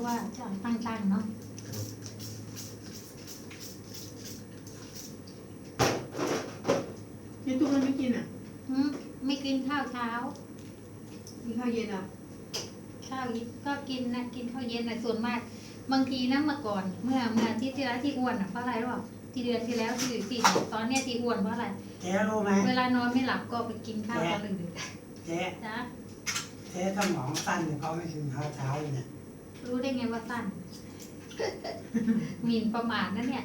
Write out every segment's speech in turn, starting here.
ราะว่าจะตั้งตั้งๆเนาะนี่ตุ้มมันไม่กินอะหืมไม่กินข้าวเช้า มีข้าวเย็นอะข้าวก็กินนะกินข้าวเย็นนะส่วนมาก บางทีนะเมื่อก่อน เมื่อเมื่ออาที่ที่แล้วที่อ้วนอะเพราะอะไรหรอที่เดือนที่แล้วที่ที่ตอนเนี้ยที่อ้วนเพราะอะไรเจ๊รู้ไหมเวลานอนไม่หลับก็ไปกินข้าวตอนดึกเจ๊ๆจ้ะเจ๊สมองสั้นเขาไม่กินข้าวเช้าเลยเนี่ย รู้ได้ไงว่าสั้นหมิ่นประมาทนะเนี่ย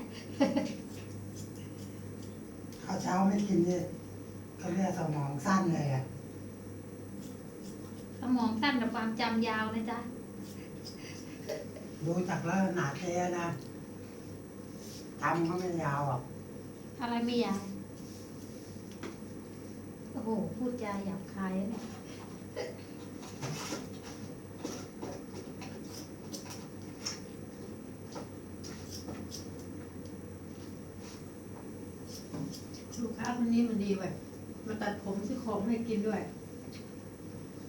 ข้าวเช้าไม่กินเนี่ยเขาเรียกสมองสั้นเลยอะสมองสั้นแต่ความจำยาวนะจ๊ะ ดูจากแล้วหนาเจ๊นะจำเขาไม่ยาวอะอะไรไม่ยาว โอ้โห พูดจาหยาบคายนะเนี่ย ลูก คนนี้มันดีเว้ยมาตัดผมซื้อของให้กินด้วย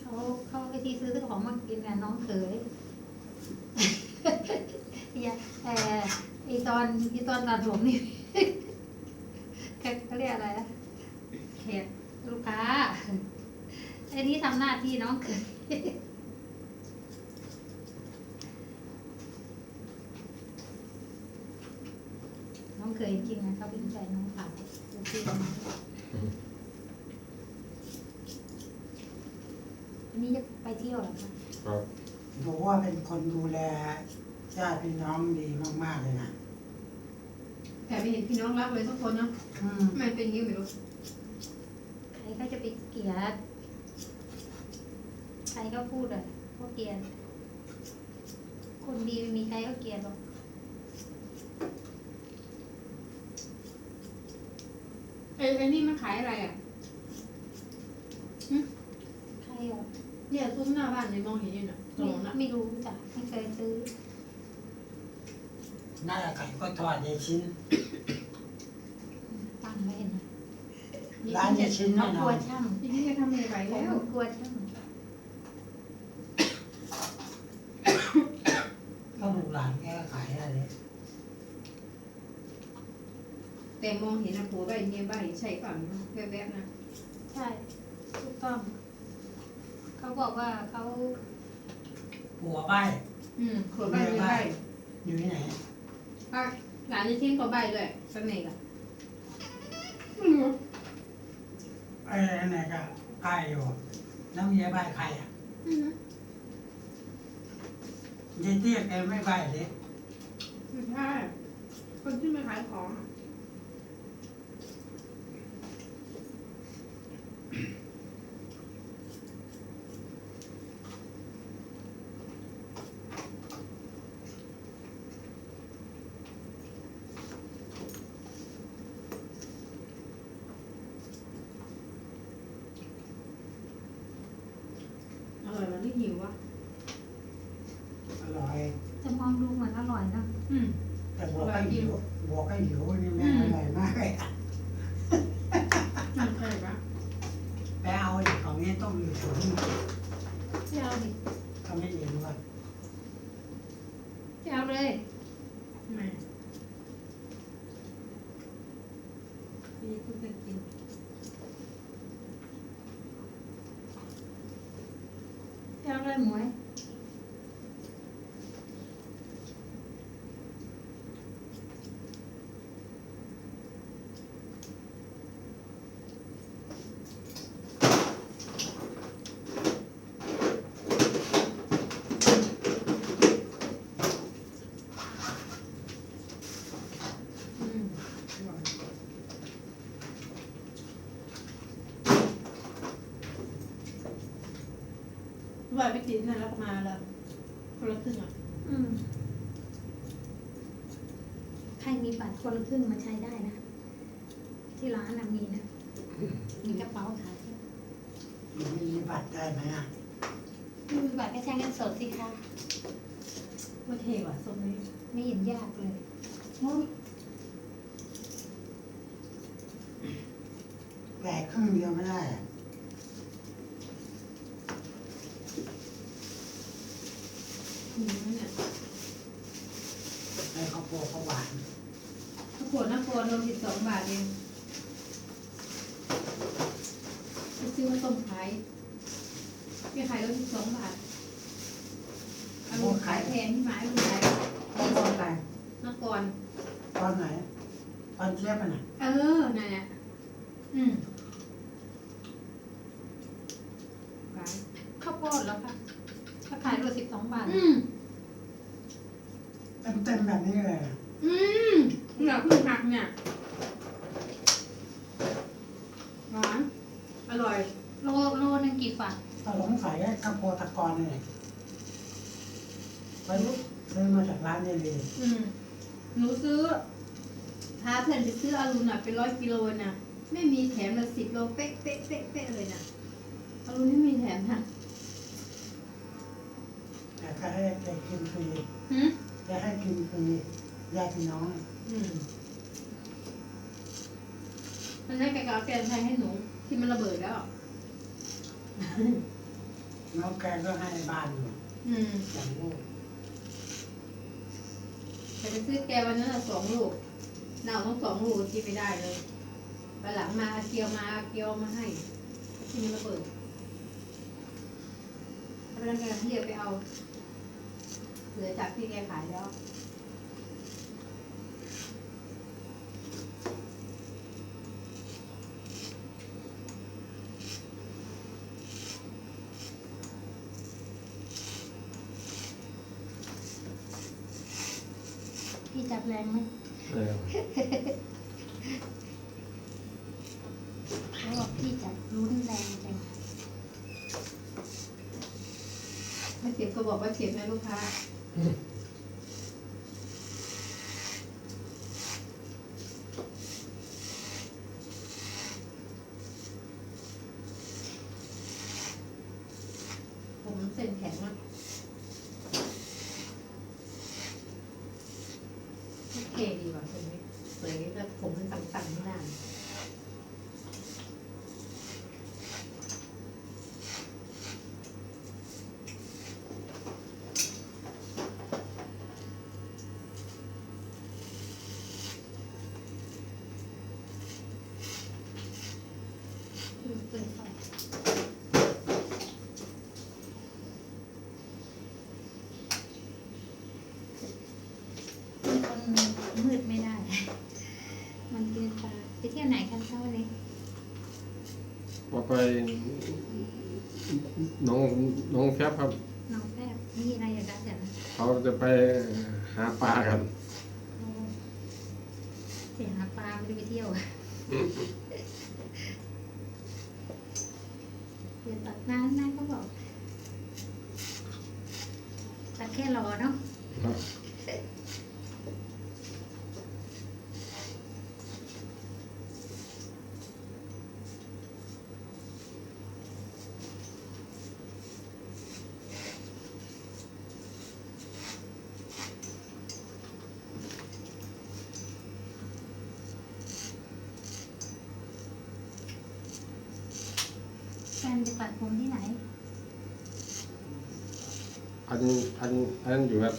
เขาเขาไอที่ซื้อของมากินน่ะน้องเขยอย่าเออไอตอนไอตอนตัดผมนี่เขาเรียกอะไรนะเขตลูกค้าไอ้นี่ทำหน้าที่น้องเขยน้องเคยจริงนะเขาเป็นแฟนน้องสาว นนี้จะไปเที่ยวเหรอคะครับดูว่าเป็นคนดูแลญาติพี่น้องดีมาก ๆ เลยนะแต่ไม่เห็นพี่น้องรักเลยทุกคนเนาะอืมทำไมเป็นอย่างนี้ไม่รู้ใครก็จะไปเกลียดใครก็พูดอะก็เกลียดคนดีไม่มีใครก็เกลียดหรอก ไอ้ไอ้นี่มันขายอะไรอะใครอะเนี่ยซุ้มหน้าบ้านในมองเห็นอยู่น่ะตรไม่งนั้นไม่รู้จ้ะไม่เคยซื้อน่าจะไข่ก็ทอดเยชิ้น ตั้งไว้เห็นนะร้านเยชิ้นเขาแน่นกอลัวนช่างจริงๆจะทำอะไรไปผแล้วมกลัวช่างก็ลูกหลานแกก็ขายอะไรเนี่ย แต่มองเห็นนะผัวใบเมียใบใช่ป่ะแวบๆนะใช่ถูกต้อง เขาบอกว่าเขาผัวใบอืมผัวใบเมียใบอยู่ที่ไหนอะหลานจะทิ้งก็ใบด้วยเป็นไงล่ะไม่รู้ไอ้นั่นน่ะก็ใกล้อยู่แล้วเมียใบใครอะอืมยายเตี้ยแกไม่ใบเลยไม่ใช่คนที่มาขายของอะ อร่อยมันที่ หิวอะอร่อย จะมองดูเหมือนอร่อยนะอืม แต่บัวก็หิวบัวก็หิวนี่แม่อร่อยมากเลยอะ อืมใช่ปะ ไปเอาอีกของนี้ต้มอยู่ถุง ไม่เอาดิ ก็ไม่เย็นว่า ไม่เอาเลย ทำไมพี่เพิ่งไปกิน ไม่เอาเลยหมวย อืมอร่อย ว่าไปกินนั่นแล้วก็มาแล้วคนละครึ่งอะอืม ใครมีบัตรคนละครึ่งมาใช้ได้นะ ที่ร้านนะมีนะ มีกระเป๋าขายมีบัตรได้ไหมอะไม่มีบัตรก็ใช้เงินสดสิคะว่าเทว่ะส้มนี้ไม่เห็นยากเลยแกะครึ่งเดียวไม่ได้อะ หิวไหมเนี่ย โพดข้าวหวาน ข้าวโพดน้ำโพดรวมสิบสองบาทเอง ไปซื้อมาต้มขายไม่ขายรวมสิบสองบาทเอาลูกขายแพงที่หมายลูกขายข้าวโพดอะไรนักก่อนตอนไหนตอนเทียบมันอะเออนั่นแหละ อืม ขาย ข้าวโพดแล้วค่ะถ้าขายรวสิบสองบาท อืม เต็มเต็มๆแบบนี้เลยอะ อืมเหลือพึ่งหักเนี่ยหวานอร่อย โลโลหนึงกี่ฝา ถ้าสงสัยข้าวโพดตะกอนเนี่ยไปรู้ซื้อมาจากร้านเนี่ยเลย อืมหนูซื้อพาเพื่อนไปซื้ออา รุณอะเป็นร้อยกิโลน่ะไม่มีแถมละสิบโลเป๊ะเป๊ะเป๊ะเป๊ะเลยน่ะอารุณไม่มีแถมนะแต่ก็ให้แกกินฟรีหืมจะให้กินฟรีญาติพี่น้องอืมมันได้แกก็เอาแกนไทยให้หนูที่มันระเบิดแล้ว น้องแกก็ให้บ้านอยู่อืม อย่างลูกแต่ไปซื้อแกวันนั้นอะสองลูก เน่าต้องสองลูกกินไม่ได้เลยไปหลังมาเกียวมาเกียวมาให้ที่มันระเบิดเพราะนั้นแกเรียกไปเอา เหลือจากที่แกขายแล้วพี่จับแรงไหม เออ เขาบอกพี่จับรุนแรงจัง ไม่ เจ็บก็บอกว่าเจ็บนะลูกค้า ผมเส้นแข็งมาก โอเคดีกว่าใช่ไหมสวยแล้วผมมันต่ำๆไม่นานเปิดไฟ เป็นคนมื ดไม่ได้ มันเกินตาไปเที่ยวไหนกันเช้าวันนี้พอไปน้องน้องแคบครับ น้องแป๊บมีอะไรอยากได้เดี๋ยวนะเขาจะไปหาปลากันเอาเสียหาปลาไม่ได้ไปเที่ยวเดี๋ยวตัดน้ำนะเขาบอกตัดแค่รอเนาะ ปตัดผมที่ไหน อันอันอันอยู่ครับ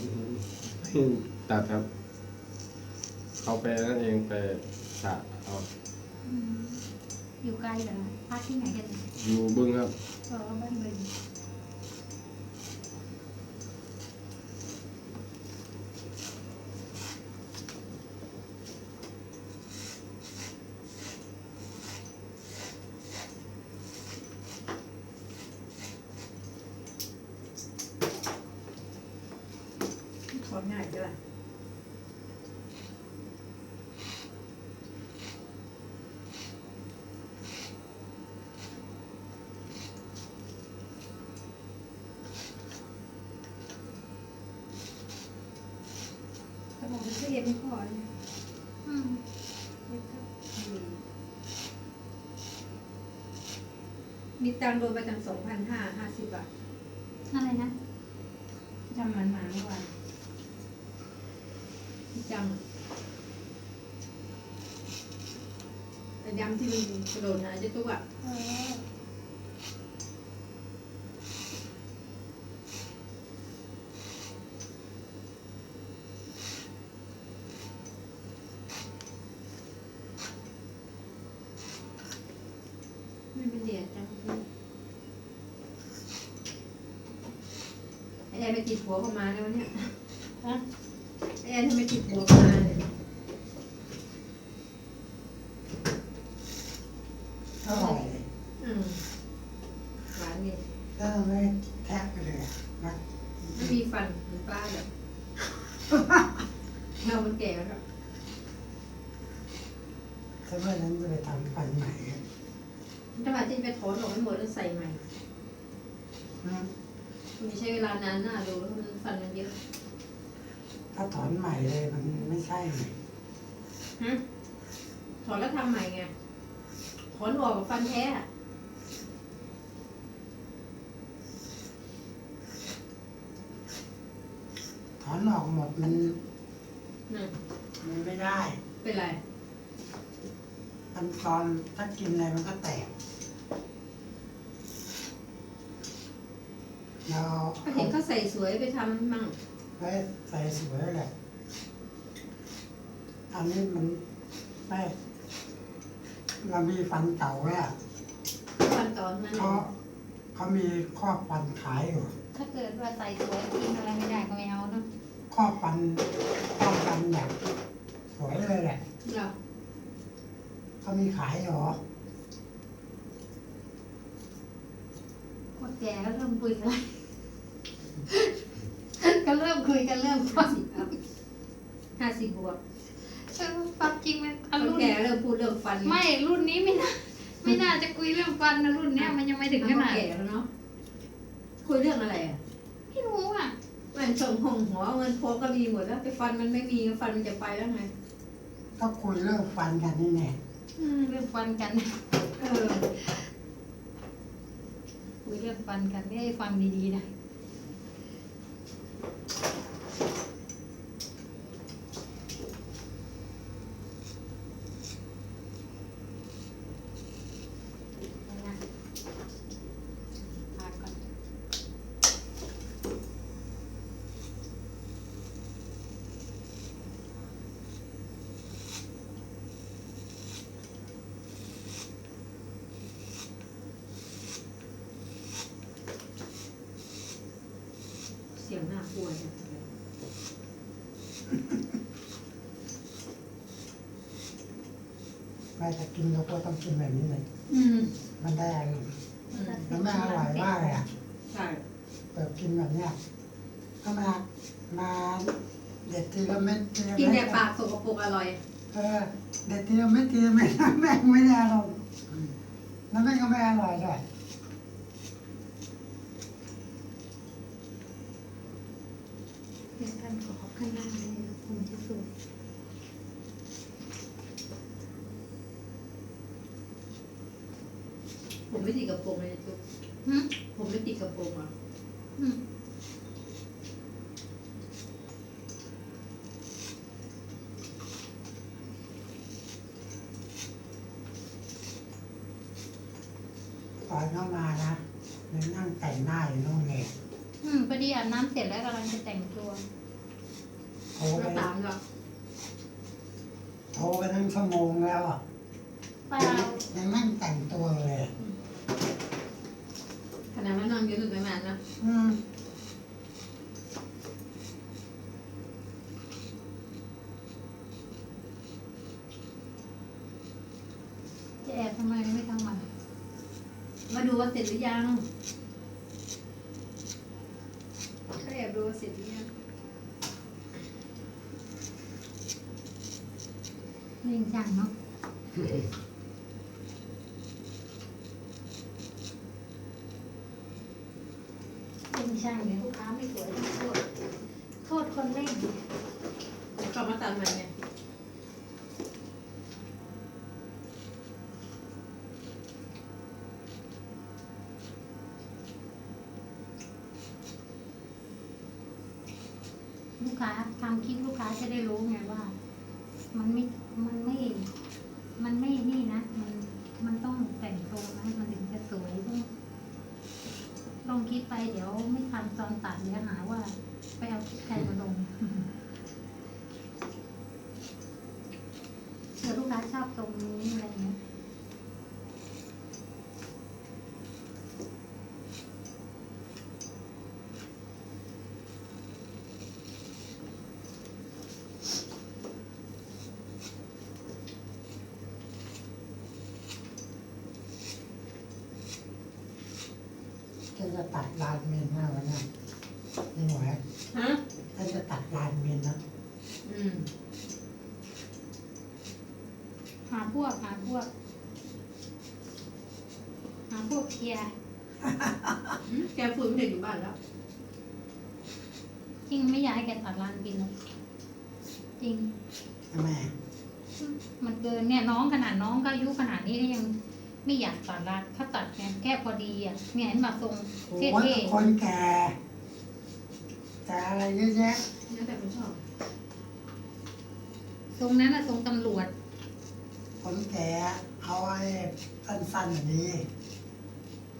ตัดครับ เขาไปนั่นเองไปฉะเอาอืมอยู่ไกลเหรอพักที่ไหนกันเนี่ยอยู่บึงครับเออบ้านเบน ขาบอกว่าเรียนไม่พอเลยอืมเดี๋ยวก็มีตังค์โดนไปตั้งสองพันห้าห้าสิบบาทอะไรนะจำมันมาเมื่อวานที่จำอะแต่ยำที่มันกระโดดหาเจ๊ตุ๊กอะ เออ อนไปติด หัวเข้ามาแล้วเนี่ยฮะแอนทำไมติดหัวเข้ามาเนี่ยเท่าไหร่อืมหวานนี่ถ้าไม่แทะไปเลยอะนไม่มีฟันเหมือนป้าแบบเรามันแก่แล้วถ้าเมื่อนั้นจะไปทำฟันใหม่ถ้ามาที่ไปถอนออกให้หมดแล้วใส่ใหม่อืมมันใช้เวลานานน่าดู แล้วมันฟันมันเยอะถ้าถอนใหม่เลยมันไม่ใช่ไงฮะถอนแล้วทำใหม่ไงถอนออกกับฟันแท้อะถอนออกหมดมันนั่นมันไม่ได้ เป็นไร มันตอนถ้ากินอะไรมันก็แตก เราก็เห็นเขาใส่สวยไปทำมั่งไว้ใส่สวยแหละอันนี้มันไม่เรามีฟันเก่าแล้วฟันตอนนั้นเขาเขามีครอบฟันขายอยู่ ถ้าเกิดว่าใส่สวยกินอะไรไม่ได้ก็ไม่เอาเนาะครอบฟันครอบฟันแบบสวยเลยแหละเราเขามีขายอยู่เหรอคนแก่ก็เริ่มคุยกันแล้ว ก็เริ่มคุยกันเริ่มฟังห้าสิบบวกเออฟังจริงมันคอะนรุ่นแก่เริ่มพูดเรื่องฟันไม่รุ่นนี้ไม่น่าไม่น่าจะคุยเรื่องฟันนะรุ่นเนี้ยมันยังไม่ถึงขเขานาดแก่แล้วเนาะคุยเรื่องอะไรอะไม่รู้อะมันส่งห้องหัวเงินโพก็มีหมดแล้วไปฟันมันไม่มีฟันมันจะไปแล้วไงก็คุยเรื่องฟันกันนี่แน่อืมเรื่องฟันกันเออคุยเรื่องฟันกันให้ฟังดีๆนะ พักก่อนเสียงน่ากลัวจังเลย แม่จะ กินเราก็ต้องกินแบบนี้เลย อืมมันได้อารมณ์อืมมันไม่อร่อยมากเลยอะใช่เปิดกินแบบเนี้ยก็มามาเด็ดทีละเม็ดทีละกินเม็แต่ดปากสกปรกอร่อย เออเด็ดทีละเม็ดทีละเม็ดแม่งไม่ได้อารมณ์แล้วแม่งก็ไม่อร่อยด้วยเดี๋ยวท่านขอข้างหน้าเลยนะคุณที่สุด ผมไม่ติดกระโปรงเลยจุ๊บหึผมไม่ติดกระโปรงอะหึ嗯ตอนเข้ามานะยังนั่งแต่งหน้าอยู่นู่นเลยอืมพอดีอาบน้ำเสร็จแล้วกำลังจะแต่งตัวโทรไปแล้วตามก็โทรไปทั้งชั่วโมงแล้วอะเปล่ายังนั่งแต่งตัวเลยข นาดนั้นนอนอยู่ถึงประมาณนะอืมจะแอบทำไมไม่ทั้งวันมาดูว่าเสร็จหรือยังก็แอบดูว่าเสร็จหรือยัง เล่นจังเนาะเล่นช่างเดี๋ยวลูกค้าไม่สวยต้องโทษโทษคนเล่น เดี๋ยวกลับมาตัดใหม่เนี่ย ลูก ค้าทำคลิปลูกค้าจะได้รู้ไงว่า มันไม่มันไม่ มันไม่นี่นะ มันมันต้องแต่งตัวนะมันถึงจะสวยต้องลงคิดไปเดี๋ยวไม่ทันตอนตัดเดี๋ยวหาว่า ไปเอาคลิปใครมาลงเผื่อลูกค้าชอบตรงนี้อะไรเงี้ย ฉันจะตัดลานเมนหน้าวันนี้นี่หน่อย ฮะ ฉันจะตัดลานเมนนะ อืมหาพวกหาพวกหาพวกเคลียร์อืมแกฟื้นไม่ได้อยู่บ้านแล้ว จริงไม่อยากให้แกตัดลานบินหรอกจริง ทำไมมันเกินเนี่ยน้องขนาดน้องก็อายุขนาดนี้ก็ยังไม่อยากตัดลานถ้าตัดเนี่ยแค่พอดีอะเนี่ยเห็นแบบทรง โอ้เท่ยคนแก่แต่อะไรเยอะแยะ แล้วแต่ไม่ชอบๆ ทรงนั้นอะทรงตำรวจ คนแก่เอาไอ้สั้นๆแบบนี้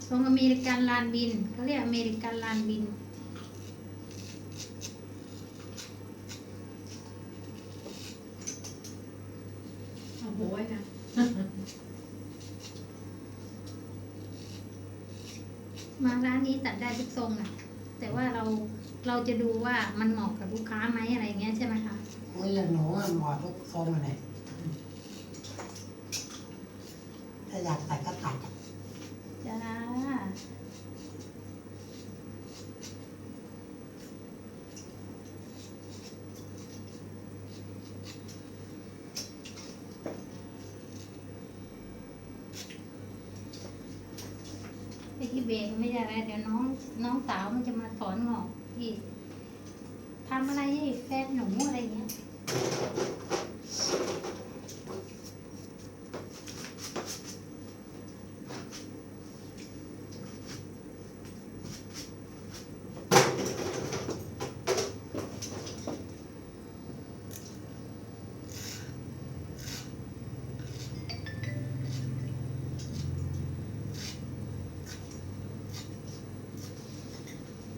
ทรงอเมริกันลานบินเขาเรียกอเมริกันลานบินเอาหัวไว้นะมาร้านนี้ตัดได้ทุกทรงอะแต่ว่าเราเราจะดูว่ามันเหมาะกับลูกค้าไหมอะไรเงี้ยใช่ไหมคะ โอ้ยอย่างหนูอะหมอทุกทรงเลยถ้าอยากตัดก็ตัด จ้าไอ้ที่เบรกไม่ได้แล้วเดี๋ยวน้องน้องสาวมันจะมาสอนหงอกพี่ทำอะไรให้แฟนหนูอะไรเงี้ย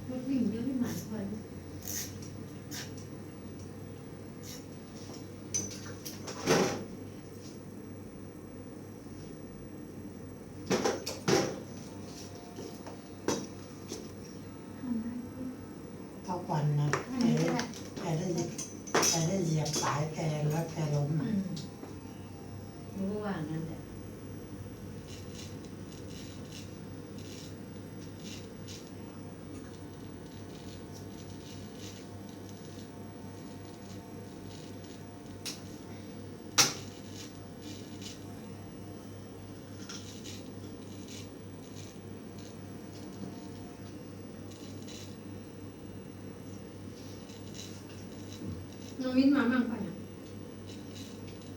รถวิ่งเยอะที่หมายคน ทุกวันนะ อัน แก นี้ ได้ ก็ แกได้เหยียบแกได้เหยียบสายแกแล้วแกล้ม อื อะ มรู้ว่างั้นแหละ น้องมิ้นมามั่งป่ะเนี่ย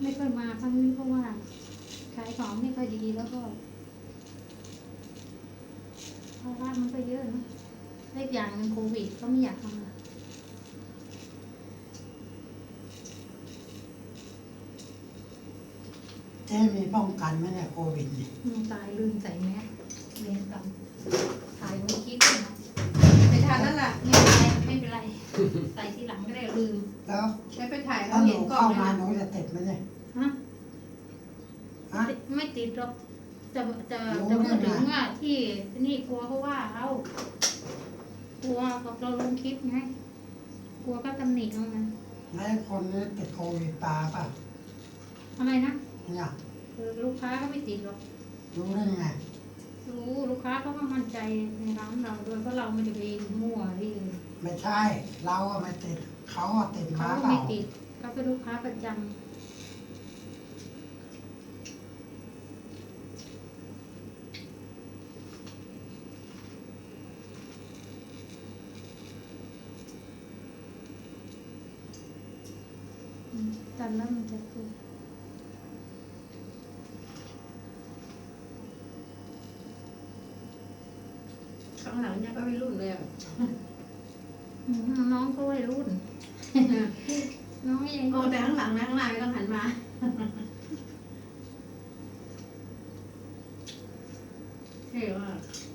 ไม่ค่อยมาครั้งนี้เพราะว่า ขายของไม่ค่อยดีแล้วก็ภาระมันก็เยอะนะและอีกอย่างหนึงโควิดก็ไม่อยากทำงานเจ๊มีป้องกันไหมเนี่ยโควิดเนี่ยมึงตายลืมใส่แมส งถึงว่าที่นี่กลัวเขาว่าเอากลัวกับเราลงคลิปไงกลัวก็ตำหนิเอาไงแล้วคนนี้ติดโควิดตาป่ะอะไรนะเนี่ยคือลูกค้าก็ไม่ติดหรอกรู้ได้ไงรู้ลูกค้าเขาก็มั่นใจในร้านเราด้วยเพราะเราไม่ได้ไปมั่วที่อื่นไม่ใช่ เราอะไม่ติดเขาอะติดเขามาก็เปล่าไม่ติดเขาเป็นลูกค้าประจำ อืมตันแล้วมันจะคือข้างหลังเนี่ยก็ไม่รุ่นเลยอะอืมน้องก็วัยรุ่น น้องยังโอ้แต่ข้างหลังนะข้างหน้าไม่ต้องหันมา เท่ว่าก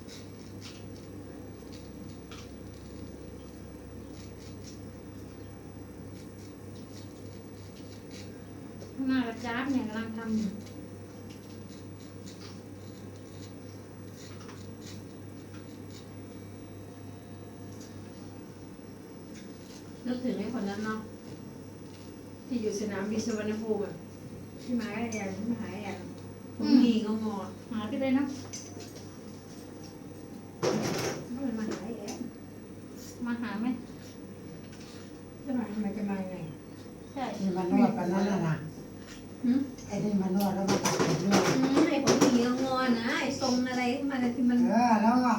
ข้างหน้ากระจ้าบเนี่ยกำลังทำอยู่นึกถึงไอ้คนนั้นเนาะที่อยู่สนามบินสุวรรณภูมิอะที่มาไอ้แอนที่มาหาไอ้แอนผมมีงองอหาไปเลยนะ ๆ ไหม จะมาทำไมจะมายังไง ใช่ ที่มันนวดกันนั่นน่ะนะ หืม ไอ้ที่มันนวดแล้วมันตัดผมด้วย อืมไอ้ผมหนีงอนนะไอ้ทรงอะไรมันที่มัน เออแล้วก็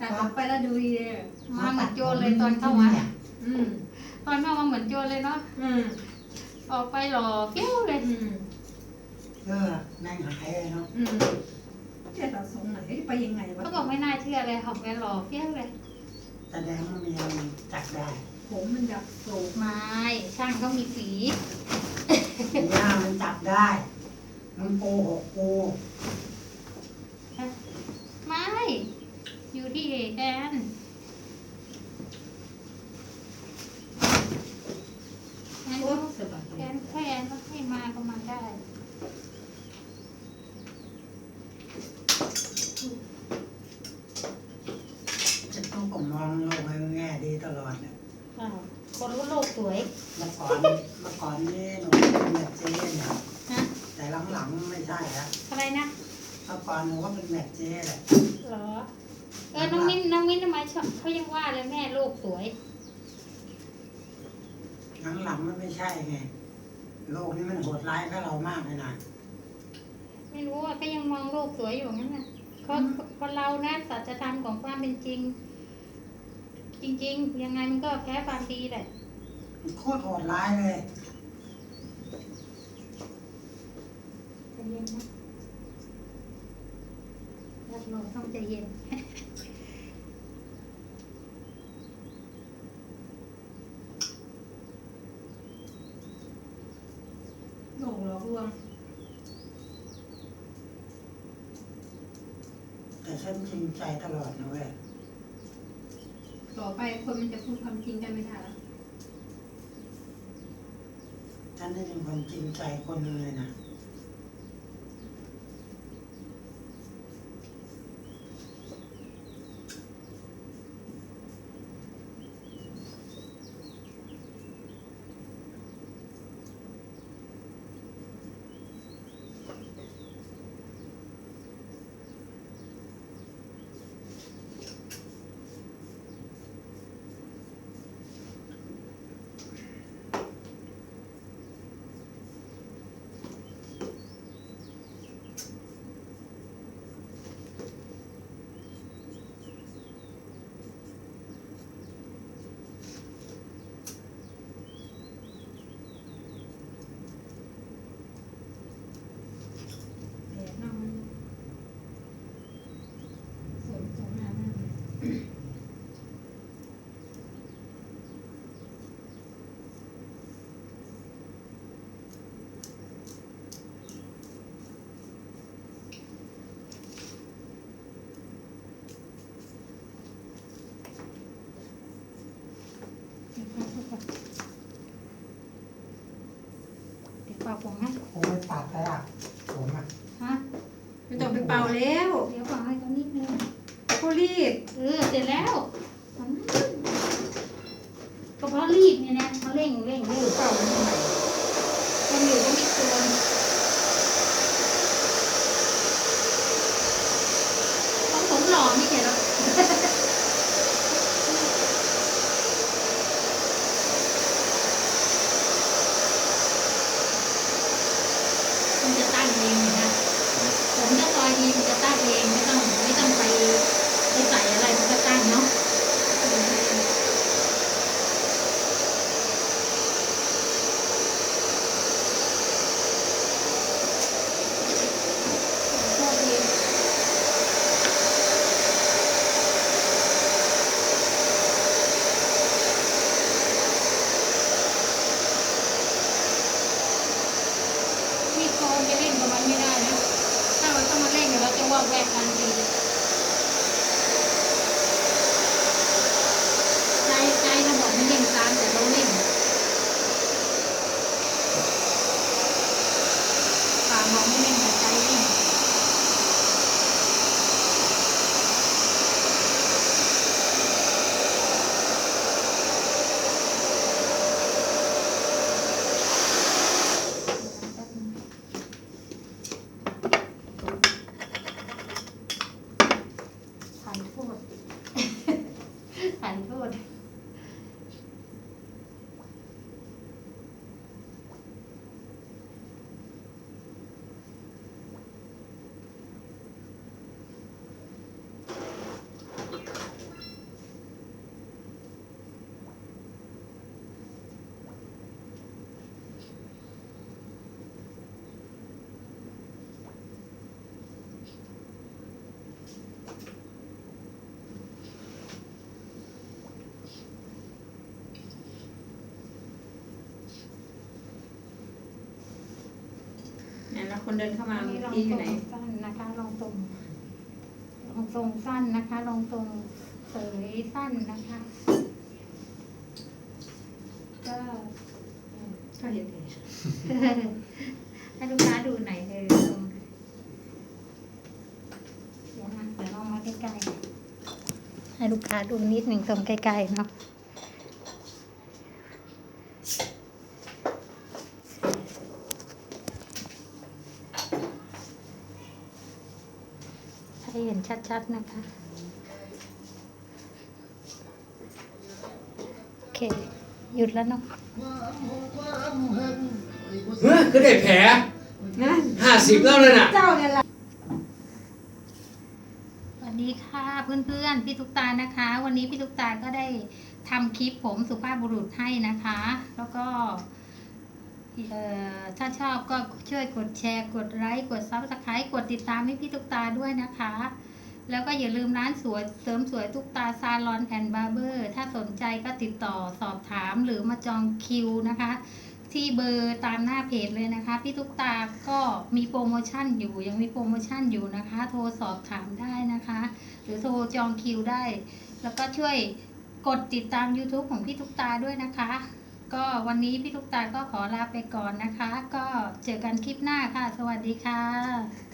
ตัดออกไปแล้วดูดีเลย มาเหมือนโจรเลย ตอนเข้ามาอืมตอนเข้ามาเหมือนโจรเลยเนาะอืมออกไปหล่อเปี้ยวเลย อืมเออแม่งหายเลยเนาะอืมเจ๊ตัดทรงไหนไปยังไงวะเขาบอกไม่น่าเชื่อเลยออกไปหล่อเปี้ยวเลยแสดงว่ามีอะไรจับได้ผมมันดับโศกไม่ช่างเขามีฝีหน้ามันจับได้ มันโกหกกูไม่ อยู่ที่เอแอน แอนโอ้สบายแอนถ้าแอนก็ให้มาก็มาได้จะต้องผมมองโลกในแง่ดีตลอดเนี่ยอ้าวคนรู้โลกสวย เมื่อก่อนเมื่อก่อนนี่หนูเป็นแบบเจ๊เนี่ยฮะแต่หลังๆไม่ใช่แล้วอะไรนะเมื่อก่อนหนูก็เป็นแบบเจ๊แหละเหรอ เออ น้องมิ้น น้องมิ้นทำไมชอบเขายังว่าเลยแม่โลกสวย หลังๆมันไม่ใช่ไง โลกนี้มันโหดร้ายกับเรามากเลยนะไม่รู้อะก็ยังมองโลกสวยอยู่งั้นน่ะเขาคนเรานะสัจธรรมของความเป็นจริง จริง ๆ ยังไงมันก็แพ้ความดีแหละมันโคตรโหดร้ายเลยใจเย็นนะรับรองต้องใจเย็น โลกหล อกลวงแต่ฉันจริงใจตลอดนะเว้ยต่อไปคนมันจะพูดความจริงกันไม่ได้แล้วฉันนี่เป็นคนจริงใจคนหนึงเลยนะ แดดนอกมันฝนตกหน้ามากเลย เดี๋ยวเป่าผมให้ โอ้ยตัดไปอะผมอะ ฮะ ไม่ต้องไปเป่าแล้ว เดี๋ยวเป่าให้ตรงนิดนึง เขารีบ เออ เสร็จแล้วอืมก็เพราะรีบเนี่ยนะเขาเร่งเร่งเร่ง เป่ามันทำไม คนอยู่ก็มีโกนของผมหล่อไม่ใช่เหรอ มันจะตั้งเองนะ ผมถ้าซอยดีมันจะตั้ง เองไม่ต้องไม่ต้องไปไปใส่อะไรมันก็ตั้งเนาะโทษทีมีดโกนจะเล่นกับมันไม่ได้นะ ถ้าเราต้องมาเล่นเดี๋ยวเราจะวอกแวกทันทีใจใจเราบอกไม่เล่นตามแต่เราเล่นปากบอกไม่เล่นแต่ใจเล่น คนเดินเข้ามาอันเมื่นี้อลองกี้อทรยู่ไหน งสั้นนะคะลองทรงลองทรงสั้นนะคะลองทรงเสยสั้นนะคะ ก็ก็เห็นเลยให้ลูกค้าดูหน่อยเออตรงเดี๋ยวนะเดี๋ยวลองมาใกล้ๆให้ลูกค้าดูนิดหนึ่งตรงใกล้ๆเนาะให้เห็น ชัดๆนะคะ โอเค หยุดแล้วเนาะเฮ้ยก็ได้แผลนั่นห้าสิบแล้วเลยน่ะ เจ้าเนี่ยละสวัสดีค่ะเพื่อนๆ พี่ตุ๊กตานะคะ วันนี้พี่ตุ๊กตาก็ได้ทำคลิปผมสุภาพบุรุษให้นะคะ แล้วก็เอ่อถ้าชอบก็ช่วยกดแชร์ กดไลค์ กดซับสไครต์กดติดตามให้พี่ตุ๊กตาด้วยนะคะ แล้วก็อย่าลืมร้านสวยเสริมสวยตุ๊กตาซาลอนแอนด์บาร์เบอร์ถ้าสนใจก็ติดต่อสอบถามหรือมาจองคิวนะคะ ที่เบอร์ตามหน้าเพจเลยนะคะ พี่ตุ๊กตาก็มีโปรโมชั่นอยู่ยังมีโปรโมชั่นอยู่นะคะ โทรสอบถามได้นะคะ หรือโทรจองคิวได้ แล้วก็ช่วยกดติดตาม YouTube ของพี่ตุ๊กตาด้วยนะคะ ก็วันนี้พี่ตุ๊กตาก็ขอลาไปก่อนนะคะ ก็เจอกันคลิปหน้าค่ะ สวัสดีค่ะ